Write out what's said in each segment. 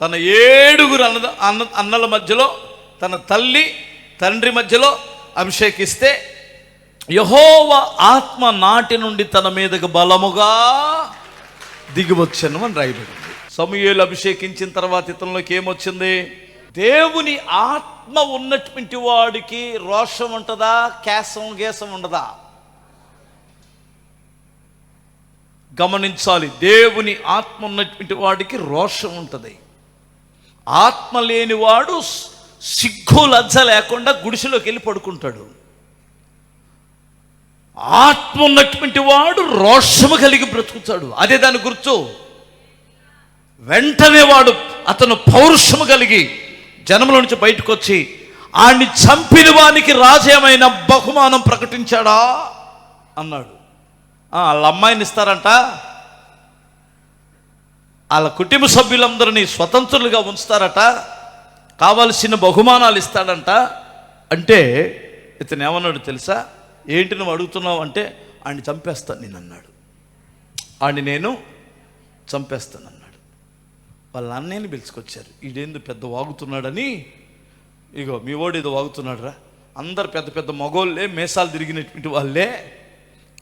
తన ఏడుగురు అన్న అన్న అన్నల మధ్యలో తన తల్లి తండ్రి మధ్యలో అభిషేకిస్తే యహోవ ఆత్మ నాటి నుండి తన మీదకు బలముగా దిగివచ్చను అని రాయబడింది. సమూయేలు అభిషేకించిన తర్వాత ఇతనిలోకి ఏమొచ్చింది? దేవుని ఆత్మ ఉన్నటువంటి వాడికి రోషం ఉంటుందా? కేసం గేసం ఉండదా? గమనించాలి. దేవుని ఆత్మ ఉన్నటువంటి వాడికి రోషం ఉంటుంది. ఆత్మ లేనివాడు సిగ్గు లజ్జ లేకుండా గుడిసెలోకి వెళ్ళి పడుకుంటాడు. ఆత్మ ఉన్నటువంటి వాడు రోషము కలిగి బ్రతుకుతాడు. అదే దాని గుర్తు. వెంటనే వాడు అతను పౌరుషము కలిగి జనముల నుంచి బయటకు వచ్చి ఆడిని చంపిన వానికి రాజేమైన బహుమానం ప్రకటించాడా? అన్నాడు. వాళ్ళ అమ్మాయిని ఇస్తారంట. వాళ్ళ కుటుంబ సభ్యులందరినీ స్వతంత్రులుగా ఉంచుతారట కావలసిన బహుమానాలు ఇస్తాడంట. అంటే ఇతను ఏమన్నాడు తెలుసా? ఏంటి నువ్వు అడుగుతున్నావు అంటే ఆడిని చంపేస్తాను నేను అన్నాడు ఆడిని నేను చంపేస్తాను అన్నాడు. వాళ్ళ అన్నయ్యని పిలుచుకొచ్చారు. ఈడేందు పెద్ద వాగుతున్నాడని? ఇగో మీ ఓడు ఏదో వాగుతున్నాడు రా అందరు పెద్ద పెద్ద మగోళ్ళే మేసాలు తిరిగినటువంటి వాళ్ళే.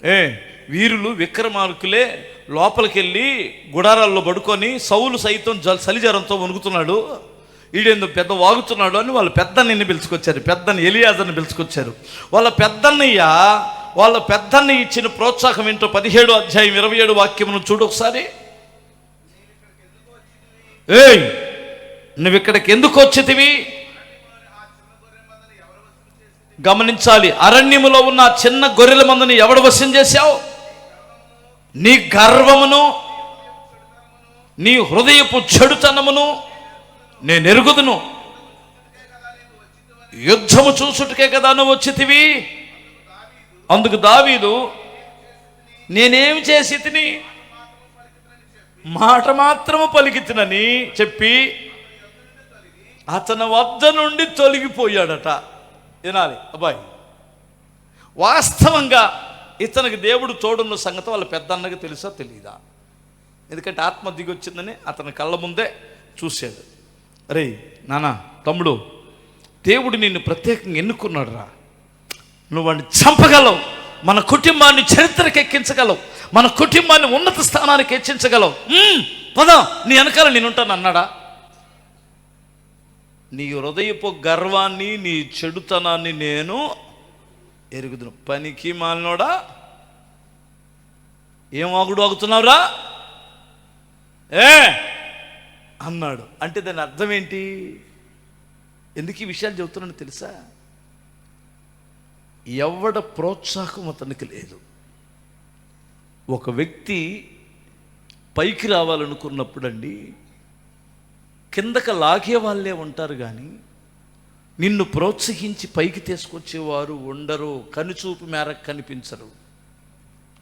ఏ వీరులు విక్రమార్కులే లోపలికి వెళ్ళి గుడారాల్లో పడుకొని సౌలు సైతం జల్ సలిజరంతో వణుకుతున్నాడు. ఈడేందో పెద్ద వాగుతున్నాడు అని వాళ్ళ పెద్దన్నయ్యని పిలుచుకొచ్చారు. పెద్దని ఎలియాజర్ని పిలుచుకొచ్చారు. వాళ్ళ పెద్దన్నయ్య వాళ్ళ పెద్దన్నయ్య ఇచ్చిన ప్రోత్సాహం ఏంటో పదిహేడు అధ్యాయం ఇరవై ఏడు వాక్యమును చూడు ఒకసారి. ఏయ్ నువ్వు ఇక్కడికి ఎందుకు వచ్చితివి గమనించాలి. అరణ్యములో ఉన్న చిన్న గొర్రెల మందని ఎవడు వశం చేశావు? నీ గర్వమును నీ హృదయపు చెడుతనమును నేను ఎరుగుదును. యుద్ధము చూసుటకే కదా నువ్వు వచ్చితివి? అందుకు దావీదు నేనేం చేసి తిని మాట మాత్రము పలికితినని చెప్పి అతని వద్ద నుండి తొలగిపోయాడట. వినాలి. అబ్బాయి వాస్తవంగా ఇతనికి దేవుడు తోడున్న సంగతి వాళ్ళ పెద్దన్నకి తెలుసా తెలియదా ఎందుకంటే ఆత్మ దిగొచ్చిందని అతని కళ్ళ ముందే చూశాడు రే నానా తమ్ముడు దేవుడు నిన్ను ప్రత్యేకంగా ఎన్నుకున్నాడు రా నువ్వు వాడిని చంపగలవు. మన కుటుంబాన్ని చరిత్రకి ఎక్కించగలవు. మన కుటుంబాన్ని ఉన్నత స్థానానికి హెచ్చించగలవు. పద నీ వెనకాల నేనుంటాను అన్నాడా? నీ హృదయపు గర్వాన్ని నీ చెడుతనాన్ని నేను ఎరుగుదును. పనికి మాలినోడా? ఏం వాగుడు వాగుతున్నావురా? ఏ? అన్నాడు. అంటే దాని అర్థం ఏంటి? ఎందుకు ఈ విషయాలు చెబుతున్నాను తెలుసా? ఎవడ ప్రోత్సాహం అతనికి లేదు. ఒక వ్యక్తి పైకి రావాలనుకున్నప్పుడండి కిందకి లాగే వాళ్ళే ఉంటారు కానీ నిన్ను ప్రోత్సహించి పైకి తీసుకొచ్చేవారు ఉండరు కనుచూపు మేరకు కనిపించరు.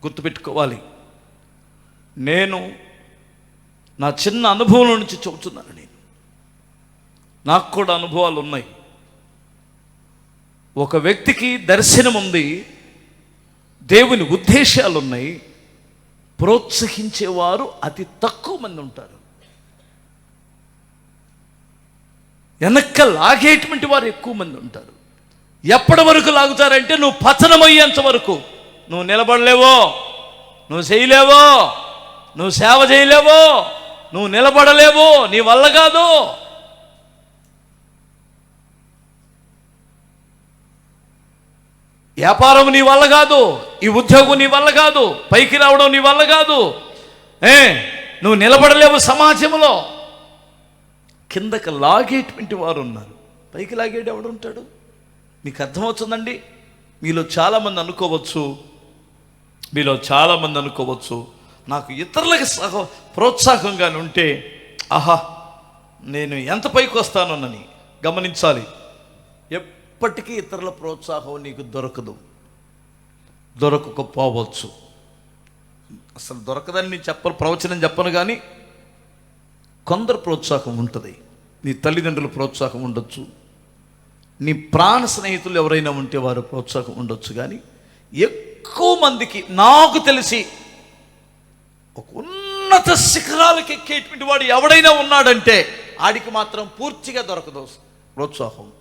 గుర్తుపెట్టుకోవాలి. నేను నా చిన్న అనుభవం నుంచి చెబుతున్నాను నేను. నాకు కూడా అనుభవాలు ఉన్నాయి. ఒక వ్యక్తికి దర్శనం ఉంది దేవుని ఉద్దేశాలు ఉన్నాయి ప్రోత్సహించేవారు అతి తక్కువ మంది ఉంటారు. వెనక్క లాగేటువంటి వారు ఎక్కువ మంది ఉంటారు. ఎప్పటి వరకు లాగుతారంటే నువ్వు పతనమయ్యేంత వరకు. నువ్వు నిలబడలేవో నువ్వు చేయలేవో నువ్వు సేవ చేయలేవో నువ్వు నిలబడలేవో నీ వల్ల కాదు. వ్యాపారం నీ వల్ల కాదు ఈ ఉద్యోగం నీ వల్ల కాదు పైకి రావడం నీ వల్ల కాదు. ఏ నువ్వు నిలబడలేవు సమాజంలో. కిందకి లాగేటువంటి వారు ఉన్నారు. పైకి లాగేడు ఎవడు ఉంటాడు? మీకు అర్థమవుతుందండి? మీలో చాలామంది అనుకోవచ్చు. మీలో చాలామంది అనుకోవచ్చు. నాకు ఇతరులకు సహ ప్రోత్సాహంగా ఉంటే ఆహా నేను ఎంత పైకి వస్తానోనని గమనించాలి. ఎప్పటికీ ఇతరుల ప్రోత్సాహం నీకు దొరకదు. దొరకకపోవచ్చు. అసలు దొరకదని నేను చెప్పను ప్రవచనం చెప్పను కానీ కొందరు ప్రోత్సాహం ఉంటుంది. నీ తల్లిదండ్రుల ప్రోత్సాహం ఉండొచ్చు. నీ ప్రాణ స్నేహితులు ఎవరైనా ఉంటే వారు ప్రోత్సాహం ఉండొచ్చు. కానీ ఎక్కువ మందికి నాకు తెలిసి ఒక ఉన్నత శిఖరాలకు ఎక్కేటువంటి వాడు ఎవడైనా ఉన్నాడంటే ఆడికి మాత్రం పూర్తిగా దొరకదు ప్రోత్సాహం.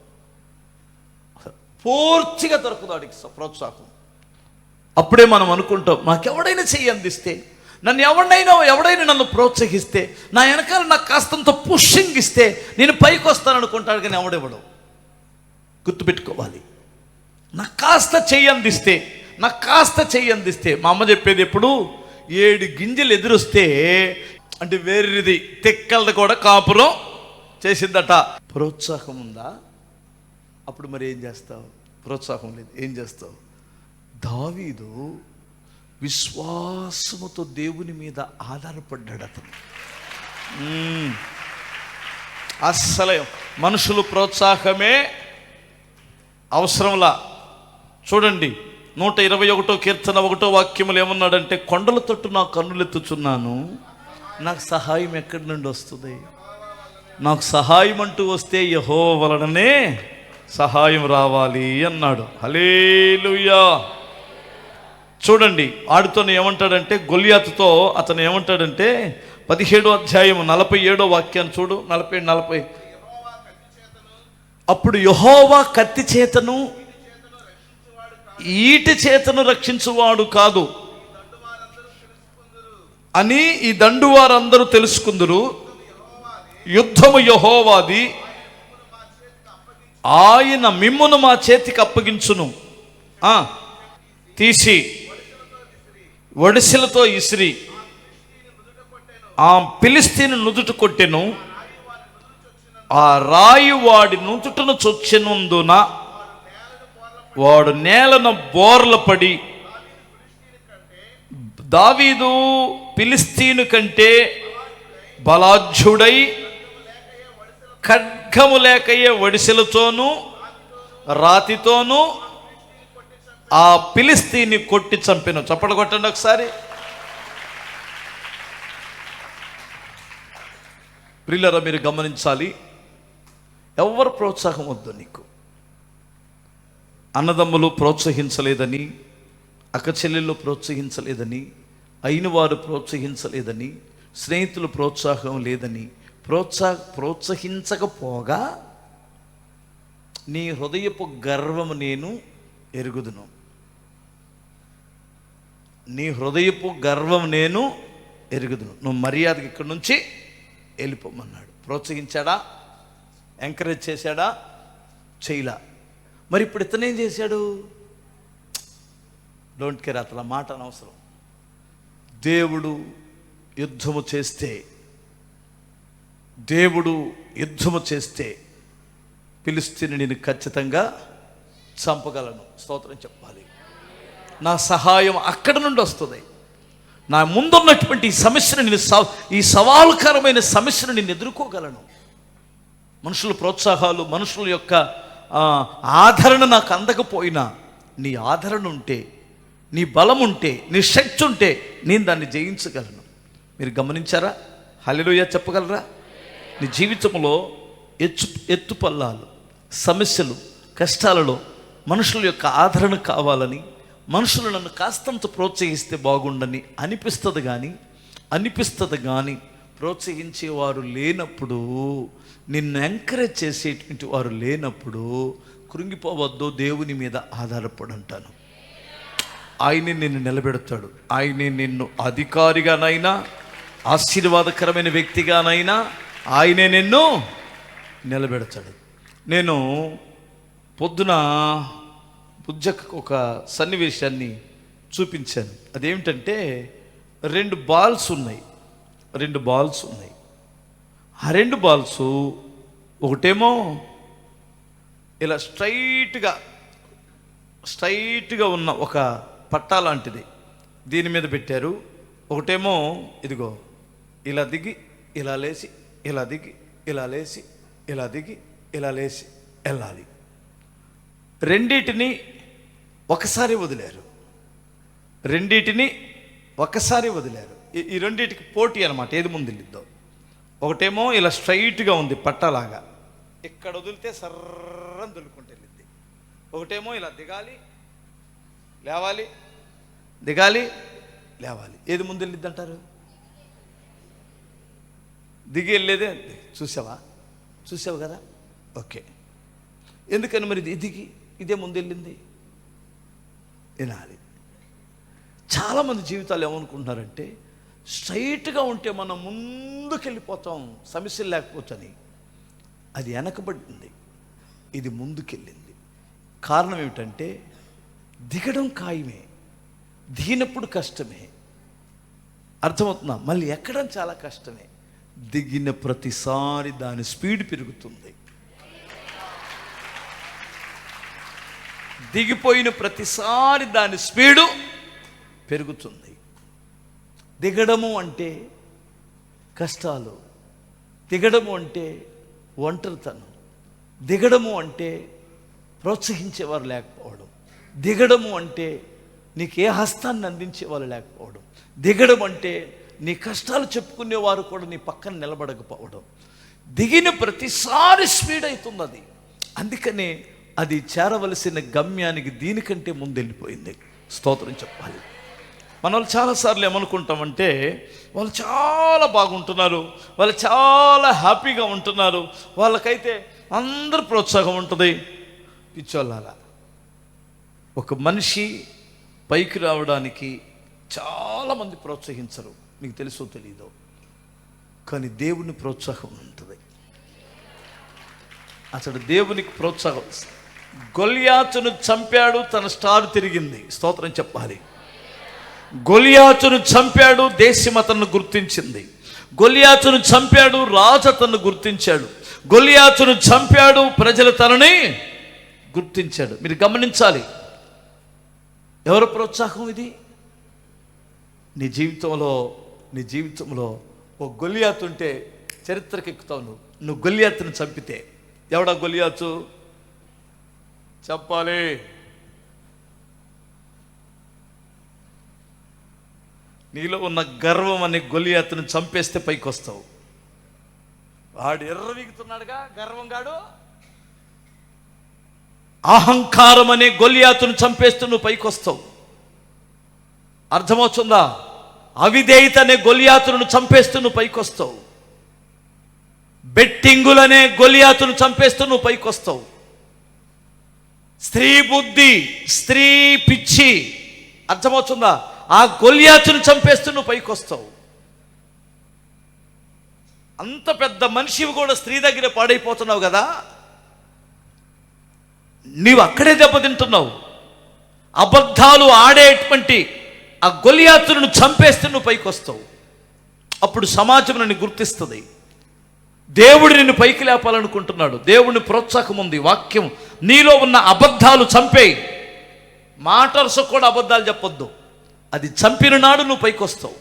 పూర్తిగా దొరకదు ఆడికి ప్రోత్సాహం. అప్పుడే మనం అనుకుంటాం మాకెవడైనా చెయ్యి అందిస్తే నన్ను ఎవడైనా ఎవడైనా నన్ను ప్రోత్సహిస్తే నా వెనకాల నాకు కాస్తంత పుషింగ్ ఇస్తే నేను పైకి వస్తాను అనుకుంటాడు కానీ ఎవడెవడు. గుర్తుపెట్టుకోవాలి. నాకు కాస్త చెయ్యి అందిస్తే నాకు కాస్త చెయ్యి అందిస్తే మా అమ్మ చెప్పేది ఎప్పుడు? ఏడు గింజలు ఎదురొస్తే అంటే వేరేది తెక్కలది కూడా కాపురం చేసిందట. ప్రోత్సాహం ఉందా? అప్పుడు మరి ఏం చేస్తావు? ప్రోత్సాహం లేదు. ఏం చేస్తావు? దావీదు విశ్వాసముతో దేవుని మీద ఆధారపడ్డాడు అతను. అస్సలే మనుషులు ప్రోత్సాహమే అవసరంలా. చూడండి నూట ఇరవై ఒకటో కీర్తన ఒకటో వాక్యములు ఏమన్నాడంటే కొండల తట్టు నా కన్నులెత్తుచున్నాను నాకు సహాయం ఎక్కడి నుండి వస్తుంది? నాకు సహాయం అంటూ వస్తే యహో వలననే సహాయం రావాలి అన్నాడు. హలేలుయా చూడండి ఆడితోనే ఏమంటాడంటే గొలియాతుతో అతను ఏమంటాడంటే పదిహేడో అధ్యాయం నలభై ఏడో వాక్యాన్ని చూడు నలభై నలభై. అప్పుడు యహోవా కత్తి చేతను ఈటి చేతను రక్షించువాడు కాదు. అని ఈ దండు వారందరూ తెలుసుకుందరు. యుద్ధము యహోవాది. ఆయన మిమ్మును మా చేతికి అప్పగించును. తీసి ఒడిసెలతో ఇసిరి. ఆ పిలిస్తీని నుదుట కొట్టెను. ఆ రాయి వాడి నుదుటను చొచ్చినందున వాడు నేలను బోర్ల పడి దావీదు పిలిస్తీను కంటే బలాఢ్యుడై ఖడ్గము లేకయే వడిసెలతోనూ రాతితోనూ ఆ పిలిస్తీని కొట్టి చంపిన. చప్పట్లు కొట్టండి ఒకసారి. ప్రిల్లరా మీరు గమనించాలి. ఎవరు ప్రోత్సాహం వద్దు నీకు? అన్నదమ్ములు ప్రోత్సహించలేదని అక్క చెల్లెళ్ళు ప్రోత్సహించలేదని అయిన వారు ప్రోత్సహించలేదని స్నేహితులు ప్రోత్సాహం లేదని ప్రోత్సాహ ప్రోత్సహించకపోగా నీ హృదయపు గర్వము నేను ఎరుగుదును. నీ హృదయపు గర్వం నేను ఎరుగుదును. నువ్వు మర్యాదకి ఇక్కడి నుంచి వెళ్ళిపోమన్నాడు. ప్రోత్సహించాడా? ఎంకరేజ్ చేశాడా? చేయలా. మరి ఇప్పుడు ఇతను ఏం చేశాడు? డోంట్ కేర్ అతను మాట అనవసరం. దేవుడు యుద్ధము చేస్తే దేవుడు యుద్ధము చేస్తే పిలిస్తేనే నేను ఖచ్చితంగా చంపగలను. స్తోత్రం చెప్పాలి. నా సహాయం అక్కడ నుండి వస్తుంది. నా ముందున్నటువంటి ఈ సమస్యను నేను సవ- ఈ సవాలుకరమైన సమస్యను నేను ఎదుర్కోగలను. మనుషుల ప్రోత్సాహాలు మనుషుల యొక్క ఆదరణ నాకు అందకపోయినా నీ ఆదరణ ఉంటే నీ బలం ఉంటే నీ శక్తి ఉంటే నేను దాన్ని జయించగలను. మీరు గమనించారా? హలిలోయ చెప్పగలరా? నీ జీవితంలో ఎత్తు ఎత్తుపల్లాలు సమస్యలు కష్టాలలో మనుషుల యొక్క ఆదరణ కావాలని మనుషులు నన్ను కాస్తంత ప్రోత్సహిస్తే బాగుండని అనిపిస్తుంది కానీ అనిపిస్తుంది కానీ ప్రోత్సహించేవారు లేనప్పుడు నిన్ను ఎంకరేజ్ చేసేటువంటి వారు లేనప్పుడు కృంగిపోవద్దు దేవుని మీద ఆధారపడి ఆయనే నిన్ను నిలబెడతాడు. ఆయనే నిన్ను అధికారిగానైనా ఆశీర్వాదకరమైన వ్యక్తిగానైనా ఆయనే నిన్ను నిలబెడతాడు. నేను పొద్దున బుజ్జకు ఒక సన్నివేశాన్ని చూపించాను. అదేమిటంటే రెండు బాల్స్ ఉన్నాయి. రెండు బాల్స్ ఉన్నాయి. ఆ రెండు బాల్స్ ఒకటేమో ఇలా స్ట్రైట్గా స్ట్రైట్గా ఉన్న ఒక పట్టా లాంటిది దీని మీద పెట్టారు. ఒకటేమో ఇదిగో ఇలా దిగి ఇలా లేచి ఇలా దిగి ఇలా లేచి ఇలా దిగి ఇలా లేచి వెళ్ళాలి. రెండిటిని ఒకసారి వదిలారు. రెండిటిని ఒకసారి వదిలారు. ఈ- ఈ పోటీ అనమాట ఏది ముందు వెళ్ళిద్దో ఒకటేమో ఇలా స్ట్రైట్గా ఉంది పట్టలాగా. ఇక్కడ వదిలితే సర్రం దొరుకుంటే వెళ్ళిద్ది. ఒకటేమో ఇలా దిగాలి లేవాలి దిగాలి లేవాలి. ఏది ముందు వెళ్ళిద్ది అంటారు? దిగి వెళ్ళేదే చూసావా? చూసావు కదా? ఓకే. ఎందుకని మరి ఇది ఇదే ఇదే ముందెళ్ళింది వినాలి. చాలామంది జీవితాలు ఏమనుకుంటున్నారంటే స్ట్రైట్గా ఉంటే మనం ముందుకెళ్ళిపోతాం సమస్యలు లేకపోతని. అది వెనకబడింది. ఇది ముందుకెళ్ళింది. కారణం ఏమిటంటే దిగడం ఖాయమే దిగినప్పుడు కష్టమే. అర్థమవుతుందా? మళ్ళీ ఎక్కడం చాలా కష్టమే. దిగిన ప్రతిసారి దాని స్పీడ్ పెరుగుతుంది. దిగిపోయిన ప్రతిసారి దాని స్పీడు పెరుగుతుంది. దిగడము అంటే కష్టాలు. దిగడము అంటే ఒంటరితనం. దిగడము అంటే ప్రోత్సహించేవారు లేకపోవడం. దిగడము అంటే నీకు ఏ హస్తాన్ని అందించేవారు లేకపోవడం. దిగడం అంటే నీ కష్టాలు చెప్పుకునేవారు కూడా నీ పక్కన నిలబడకపోవడం. దిగిన ప్రతిసారి స్పీడ్ అవుతుంది అది. అందుకనే అది చేరవలసిన గమ్యానికి దీనికంటే ముందు వెళ్ళిపోయింది స్తోత్రం చెప్పాలి. మన వాళ్ళు చాలాసార్లు ఏమనుకుంటామంటే వాళ్ళు చాలా బాగుంటున్నారు వాళ్ళు చాలా హ్యాపీగా ఉంటున్నారు వాళ్ళకైతే అందరు ప్రోత్సాహం ఉంటుంది. పిచ్చోళ్ళాలా ఒక మనిషి పైకి రావడానికి చాలామంది ప్రోత్సహించరు. మీకు తెలుసో తెలీదో. కానీ దేవుని ప్రోత్సాహం ఉంటుంది. అతడు దేవునికి ప్రోత్సాహం గొలియాచును చంపాడు తన స్టార్ తిరిగింది. స్తోత్రం చెప్పాలి. గొలియాచును చంపాడు దేశం అతను గుర్తించింది. గొలియాచును చంపాడు రాజు అతను గుర్తించాడు. గొలియాచును చంపాడు ప్రజలు తనని గుర్తించాడు. మీరు గమనించాలి. ఎవరు ప్రోత్సాహం ఇది? నీ జీవితంలో నీ జీవితంలో ఓ గొలియాతు ఉంటే చరిత్రకి నువ్వు. నువ్వు గొలియాతును చంపితే ఎవడా గొలియాతు? చెప్పాలి. నీలో ఉన్న గర్వం అనే గొలియాతును చంపేస్తే పైకి వస్తావు వాడు ఎర్రవీగుతున్నాడుగా గర్వం గాడు. అహంకారం అనే గొలియాతును చంపేస్తూ నువ్వు పైకి వస్తావు అర్థమవుతుందా? అవిధేయత అనే గొలియాతును చంపేస్తూ నువ్వు పైకి వస్తావు బెట్టింగులనే గొలియాతును చంపేస్తూ నువ్వు పైకి వస్తావు స్త్రీ బుద్ధి స్త్రీ పిచ్చి. అర్థమవుతుందా? ఆ గొలియాతును చంపేస్తూ నువ్వు పైకి వస్తావు అంత పెద్ద మనిషివి కూడా స్త్రీ దగ్గర పాడైపోతున్నావు కదా? నీవు అక్కడే దెబ్బతింటున్నావు. అబద్ధాలు ఆడేటువంటి ఆ గొలియాతులను చంపేస్తే నువ్వు పైకి వస్తావు అప్పుడు సమాజం నన్ను గుర్తిస్తుంది. దేవుడు నిన్ను పైకి లేపాలనుకుంటున్నాడు. దేవుని ప్రోత్సాహం ఉంది వాక్యం నీలో ఉన్న అబద్ధాలు చంపేయి మాటర్స్ కూడా అబద్ధాలు చెప్పొద్దు. అది చంపిన నాడు నువ్వు పైకొస్తావు.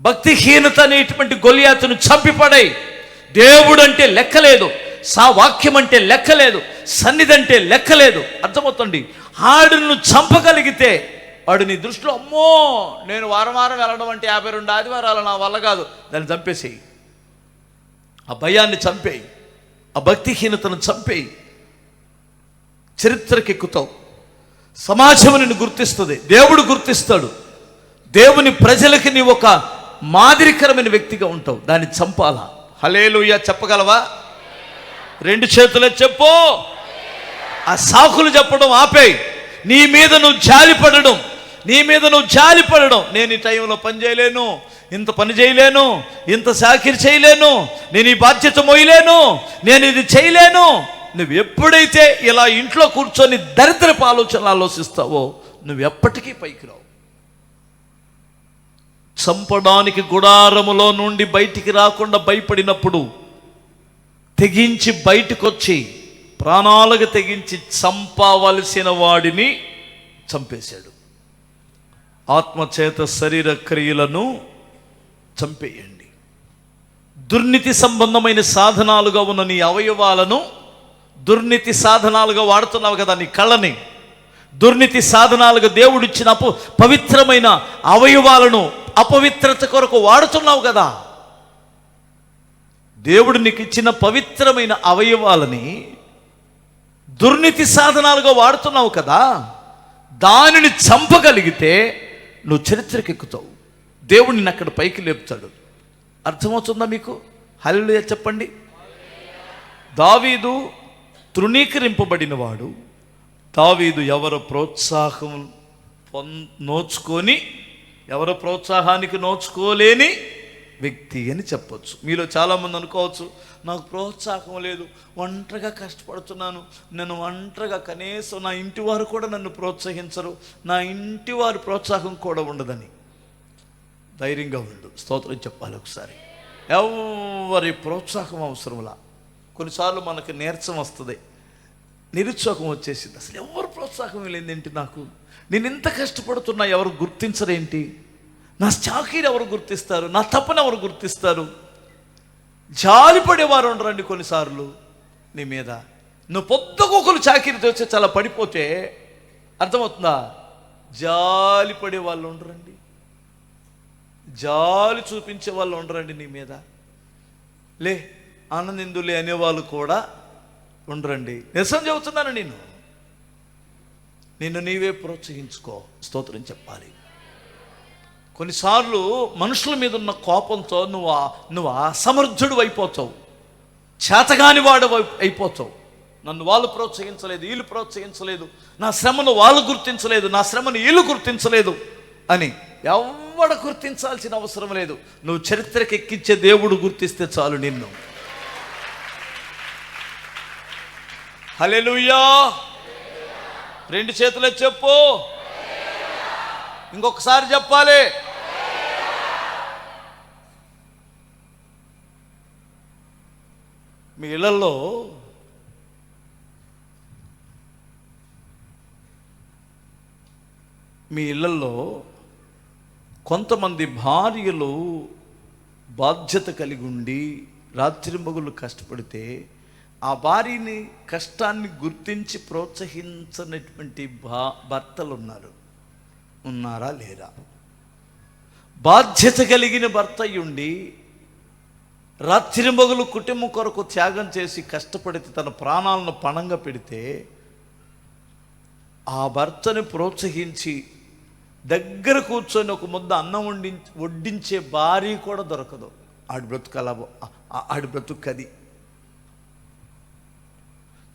భక్తిహీనత అనేటువంటి గొలియాతును చంపిపడై దేవుడు అంటే లెక్కలేదు సా వాక్యం అంటే లెక్కలేదు సన్నిధి అంటే లెక్కలేదు. అర్థమవుతుంది ఆడును చంపగలిగితే వాడు నీ దృష్టిలో అమ్మో నేను వారం వారం వెళ్ళడం అంటే యాభై రెండు ఆదివారాలు నా వల్ల కాదు. దాన్ని చంపేసేయి. ఆ భయాన్ని చంపేయి. ఆ భక్తిహీనతను చంపేయి. చరిత్రకెక్కుతావు. సమాజం నిన్ను గుర్తిస్తుంది. దేవుడు గుర్తిస్తాడు. దేవుని ప్రజలకి నీ ఒక మాదిరికరమైన వ్యక్తిగా ఉంటావు. దాన్ని చంపాలా. హలేలుయ్య చెప్పగలవా? రెండు చేతులే చెప్పు. ఆ సాకులు చెప్పడం ఆపేయి. నీ మీద నువ్వు జాలిపడడం నీ మీద నువ్వు జాలిపడడం. నేను ఈ టైంలో పని చేయలేను. ఇంత పని చేయలేను. ఇంత సాకిరి చేయలేను. నేను ఈ బాధ్యత మోయలేను. నేను ఇది చేయలేను. నువ్వు ఎప్పుడైతే ఇలా ఇంట్లో కూర్చొని దరిద్రపు ఆలోచనలు ఆలోచిస్తావో నువ్వు ఎప్పటికీ పైకి రావు. చంపడానికి గుడారములో నుండి బయటికి రాకుండా భయపడినప్పుడు తెగించి బయటకొచ్చి ప్రాణాలకు తెగించి చంపవలసిన వాడిని చంపేశాడు. ఆత్మచేత శరీర క్రియలను చంపేయండి. దుర్నీతి సంబంధమైన సాధనాలుగా ఉన్న నీ అవయవాలను దుర్నీతి సాధనాలుగా వాడుతున్నావు కదా నీ కళ్ళని. దుర్నీతి సాధనాలుగా దేవుడిచ్చిన అపు పవిత్రమైన అవయవాలను అపవిత్రత కొరకు వాడుతున్నావు కదా. దేవుడు నీకు ఇచ్చిన పవిత్రమైన అవయవాలని దుర్నీతి సాధనాలుగా వాడుతున్నావు కదా. దానిని చంపగలిగితే నువ్వు చరిత్రకెక్కుతావు. దేవుడు నిన్ను అక్కడ పైకి లేపుతాడు. అర్థమవుతుందా మీకు? హల్లు చెప్పండి. దావీదు తృణీకరింపబడినవాడు దావీదు ఎవరు ప్రోత్సాహం పొన్ నోచుకొని ఎవరు ప్రోత్సాహానికి నోచుకోలేని వ్యక్తి అని చెప్పొచ్చు. మీలో చాలామంది అనుకోవచ్చు నాకు ప్రోత్సాహం లేదు ఒంటరిగా కష్టపడుతున్నాను నేను ఒంటరిగా కనీసం నా ఇంటి వారు కూడా నన్ను ప్రోత్సహించరు నా ఇంటి వారి ప్రోత్సాహం కూడా ఉండదని. ధైర్యంగా ఉండు. స్తోత్రం చెప్పాలి ఒకసారి. ఎవరి ప్రోత్సాహం అవసరంలా? కొన్నిసార్లు మనకు నీరసం వస్తుంది. నిరుత్సాహం వచ్చేసింది. అసలు ఎవరు ప్రోత్సాహం లేదేంటి నాకు? నేను ఎంత కష్టపడుతున్నా ఎవరు గుర్తించరేంటి? నా చాకీని ఎవరు గుర్తిస్తారు? నా తప్పును ఎవరు గుర్తిస్తారు? జాలిపడేవారు ఉండరండి కొన్నిసార్లు నీ మీద. నువ్వు పొద్దుకొకరు చాకీరితో తెచ్చే చాలా పడిపోతే అర్థమవుతుందా? జాలిపడే వాళ్ళు ఉండరండి. జాలి చూపించే వాళ్ళు ఉండరండి నీ మీద. లే ఆనందిందులే అనేవాళ్ళు కూడా ఉండరండి. నిజం చెబుతున్నాను నేను. నిన్ను నీవే ప్రోత్సహించుకో. స్తోత్రం చెప్పాలి. కొన్నిసార్లు మనుషుల మీద ఉన్న కోపంతో నువ్వు నువ్వు అసమర్థుడు అయిపోతావు. చేతగాని వాడు అయిపోతావు. నన్ను వాళ్ళు ప్రోత్సహించలేదు వీళ్ళు ప్రోత్సహించలేదు. నా శ్రమను వాళ్ళు గుర్తించలేదు నా శ్రమను వీళ్ళు గుర్తించలేదు అని ఎవడ గుర్తించాల్సిన అవసరం లేదు. నువ్వు చరిత్రకి ఎక్కించే దేవుడు గుర్తిస్తే చాలు నిన్ను. హలెలుయ్యా రెండు చేతులు చెప్పు. ఇంకొకసారి చెప్పాలి. మీ ఇళ్ళలో మీ ఇళ్ళలో కొంతమంది భార్యలు బాధ్యత కలిగి ఉండి రాత్రింబగులు కష్టపడితే ఆ భార్యని కష్టాన్ని గుర్తించి ప్రోత్సహించనటువంటి భా భర్తలు ఉన్నారు ఉన్నారా లేరా? బాధ్యత కలిగిన భర్త ఉండి రాత్రి మొగలు కుటుంబం కొరకు త్యాగం చేసి కష్టపడితే తన ప్రాణాలను పణంగా పెడితే ఆ భర్తను ప్రోత్సహించి దగ్గర కూర్చొని ఒక ముద్ద అన్నం వండి వడ్డించే భార్య కూడా దొరకదు. ఆడి బ్రతుకు అలా ఆడి బ్రతుకు అది.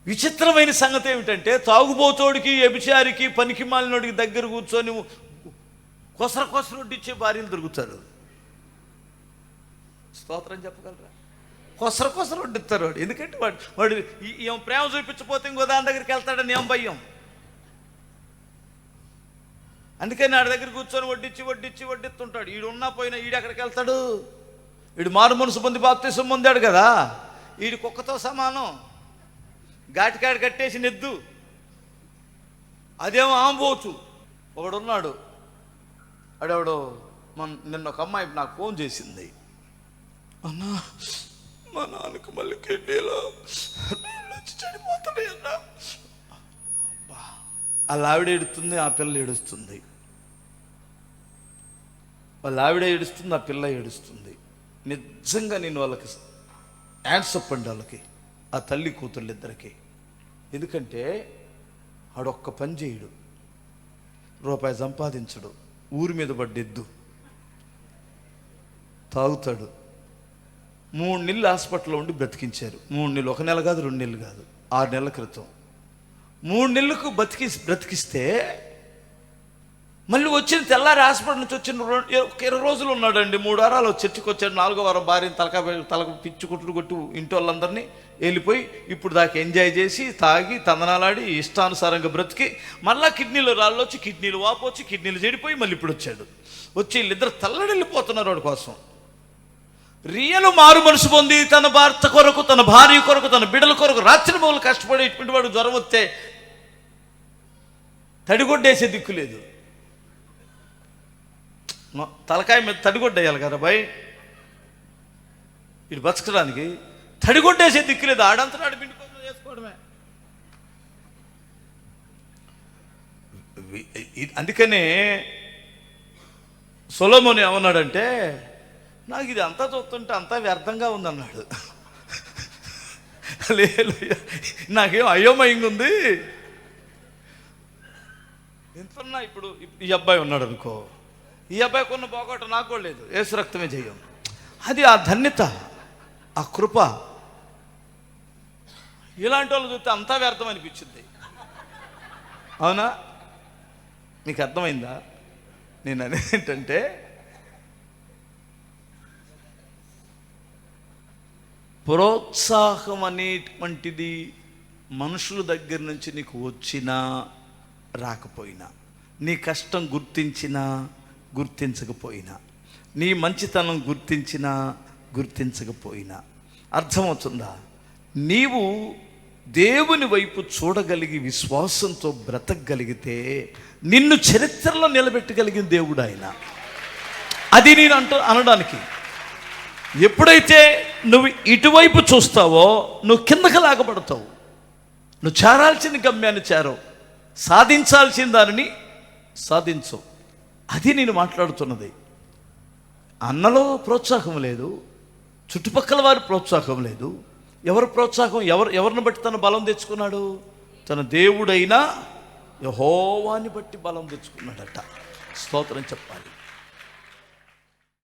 విచిత్రమైన సంగతి ఏమిటంటే తాగుబోతోడికి వ్యభిచారికి పనికి మాలినోడికి దగ్గర కూర్చొని కొసర కొసర వడ్డిచ్చే భార్యలు దొరుకుతారు. స్తోత్రం చెప్పగలరా? కొసర కొసర వడ్డిస్తారు వాడు. ఎందుకంటే వాడు వాడు ఏం ప్రేమ చూపించపోతే ఇంకో దాని దగ్గరికి వెళ్తాడని ఏం భయం. అందుకని ఆడి దగ్గర కూర్చొని వడ్డించి వడ్డించి వడ్డిస్తుంటాడు. ఈడు ఉన్నా పోయినా ఈడు ఎక్కడికి వెళ్తాడు? వీడు మారు మనసు పొంది బాప్తీసం పొందాడు కదా? వీడి కుక్కతో సమానం. ఘాటికాడు కట్టేసి నెద్దు. అదేమో ఆంబోచు. ఒకడున్నాడు. ఆడెవడో మన నిన్న ఒక అమ్మాయి నాకు ఫోన్ చేసింది. అన్నా మా నాన్నకు మళ్ళీ కిడ్నీలో నీళ్ళు అన్నా. వాళ్ళ ఆవిడ ఏడుస్తుంది ఆ పిల్ల ఏడుస్తుంది. వాళ్ళ ఆవిడ ఏడుస్తుంది ఆ పిల్ల ఏడుస్తుంది. నిజంగా నేను వాళ్ళకి యాడ్స్ చెప్పండి వాళ్ళకి ఆ తల్లి కూతుళ్ళు ఇద్దరికి ఎందుకంటే ఆడొక్క పని చేయడు రూపాయి సంపాదించడు ఊరి మీద పడ్డెద్దు తాగుతాడు. మూడు నెలలు హాస్పిటల్లో ఉండి బ్రతికించారు. మూడు నెలలు ఒక నెల కాదు రెండు నెలలు కాదు ఆరు నెలల క్రితం. మూడు నెలలకు బతికి బ్రతికిస్తే మళ్ళీ వచ్చిన తెల్లారి హాస్పిటల్ నుంచి వచ్చిన ఒక ఇరవై రోజులు ఉన్నాడండి. మూడు వారాలు చర్చికి వచ్చాడు నాలుగో వారం భార్యని తలక తలకు పిచ్చి కుట్లు కొట్టు ఇంటి వాళ్ళందరినీ వెళ్ళిపోయి ఇప్పుడు దాకా ఎంజాయ్ చేసి తాగి తందనాలాడి ఇష్టానుసారంగా బ్రతికి మళ్ళా కిడ్నీలు రాళ్ళు వచ్చి కిడ్నీలు వాపు వచ్చి కిడ్నీలు చెడిపోయి మళ్ళీ ఇప్పుడు వచ్చాడు. వచ్చి వీళ్ళిద్దరు తల్లడిల్లిపోతున్నారు వాడి కోసం. రియలు మారు మనసు పొంది తన భర్త కొరకు తన భార్య కొరకు తన బిడ్డల కొరకు రాత్రి మొదలు కష్టపడి ఇటువంటి వాడు జ్వరం వస్తే తడిగొడ్డేసే దిక్కు లేదు. తలకాయ మీద తడిగొడ్డేయాలి కదా బాయ్. ఇటు బతకడానికి తడిగొట్టేసే దిక్కులేదు ఆడంతా ఆడి పిండుకొని చేసుకోవడమే. అందుకనే సొలోమోని ఏమన్నాడంటే నాకు ఇది అంతా చూస్తుంటే అంతా వ్యర్థంగా ఉందన్నాడు. లేదు నాకేం అయోమయంగా ఉంది. ఎంతన్నా ఇప్పుడు ఈ అబ్బాయి ఉన్నాడు అనుకో ఈ అబ్బాయి కొన్న పోగొట్ట నాకు లేదు. ఏసు రక్తమే చెయ్యం అది ఆ ధన్యత. ఆ కృప. ఇలాంటి వాళ్ళు చూస్తే అంతా వ్యర్థం అనిపించింది. అవునా? మీకు అర్థమైందా? నేను అనేది ఏంటంటే ప్రోత్సాహం అనేటువంటిది మనుషుల దగ్గర నుంచి నీకు వచ్చినా రాకపోయినా నీ కష్టం గుర్తించినా గుర్తించకపోయినా నీ మంచితనం గుర్తించినా గుర్తించకపోయినా. అర్థమవుతుందా? నీవు దేవుని వైపు చూడగలిగి విశ్వాసంతో బ్రతకగలిగితే నిన్ను చరిత్రలో నిలబెట్టగలిగిన దేవుడు ఆయన. అది నేను అంట అనడానికి. ఎప్పుడైతే నువ్వు ఇటువైపు చూస్తావో నువ్వు కిందకి లాగబడతావు. నువ్వు చేరాల్సిన గమ్యాన్ని చేరవు. సాధించాల్సిన దానిని సాధించవు. అది నేను మాట్లాడుతున్నది. అన్నలో ప్రోత్సాహం లేదు. చుట్టుపక్కల వారి ప్రోత్సాహం లేదు. ఎవరు ప్రోత్సాహం? ఎవరు ఎవరిని బట్టి తన బలం తెచ్చుకున్నాడు? తన దేవుడైన యహోవాని బట్టి బలం తెచ్చుకున్నాడట. స్తోత్రం చెప్పాలి.